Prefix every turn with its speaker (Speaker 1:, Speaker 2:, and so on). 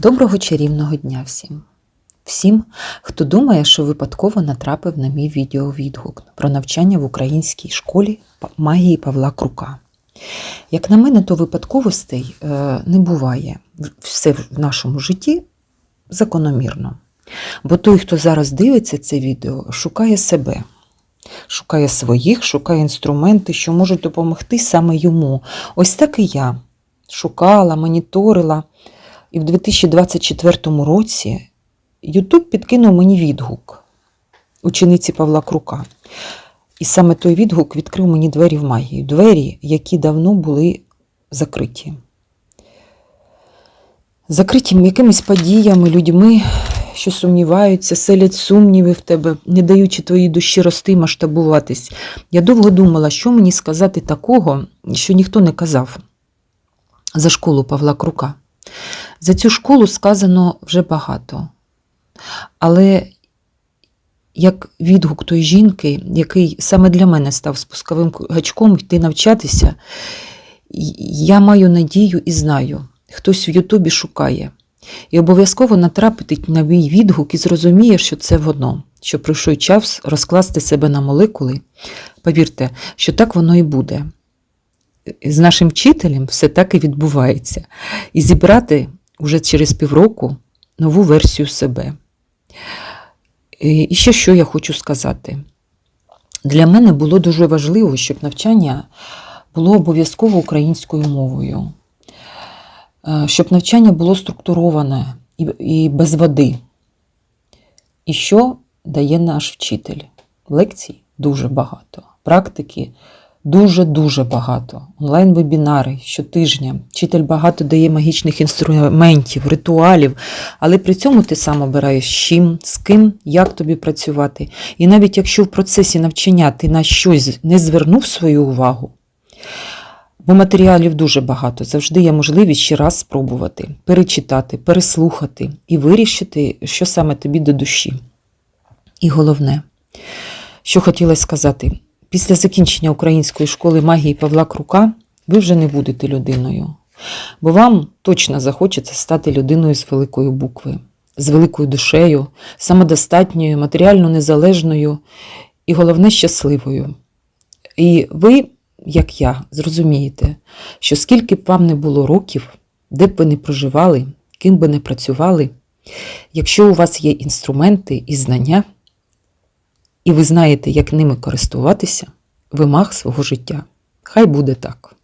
Speaker 1: Доброго чарівного дня всім! Всім, хто думає, що випадково натрапив на мій відеовідгук про навчання в українській школі магії Павла Крука. Як на мене, то випадковостей е, не буває. Все в нашому житті закономірно. Бо той, хто зараз дивиться це відео, шукає себе, шукає своїх, шукає інструменти, що можуть допомогти саме йому. Ось так і я шукала, моніторила. І в 2024 році Ютуб підкинув мені відгук учениці Павла Крука. І саме той відгук відкрив мені двері в магію. Двері, які давно були закриті. Закриті якимись подіями, людьми, що сумніваються, селять сумніви в тебе, не даючи твоїй душі рости масштабуватись. Я довго думала, що мені сказати такого, що ніхто не казав за школу Павла Крука. За цю школу сказано вже багато. Але як відгук тої жінки, який саме для мене став спусковим гачком йти навчатися, я маю надію і знаю, хтось в Ютубі шукає. І обов'язково натрапить на мій відгук і зрозуміє, що це воно, що прийшов час розкласти себе на молекули. Повірте, що так воно і буде. З нашим вчителем все так і відбувається. І зібрати уже через півроку нову версію себе. І ще що я хочу сказати. Для мене було дуже важливо, щоб навчання було обов'язково українською мовою, щоб навчання було структуроване і без води. І що дає наш вчитель? Лекцій дуже багато, практики дуже-дуже багато. Онлайн-вебінари щотижня. Вчитель багато дає магічних інструментів, ритуалів, але при цьому ти сам обираєш з чим, з ким, як тобі працювати. І навіть якщо в процесі навчання ти на щось не звернув свою увагу, бо матеріалів дуже багато, завжди є можливість ще раз спробувати, перечитати, переслухати і вирішити, що саме тобі до душі. І головне, що хотілося сказати. Після закінчення української школи магії Павла Крука ви вже не будете людиною, бо вам точно захочеться стати людиною з великої букви, з великою душею, самодостатньою, матеріально незалежною і, головне, щасливою. І ви, як я, зрозумієте, що скільки б вам не було років, де б ви не проживали, ким би не працювали, якщо у вас є інструменти і знання, і ви знаєте, як ними користуватися, вимаг свого життя. Хай буде так.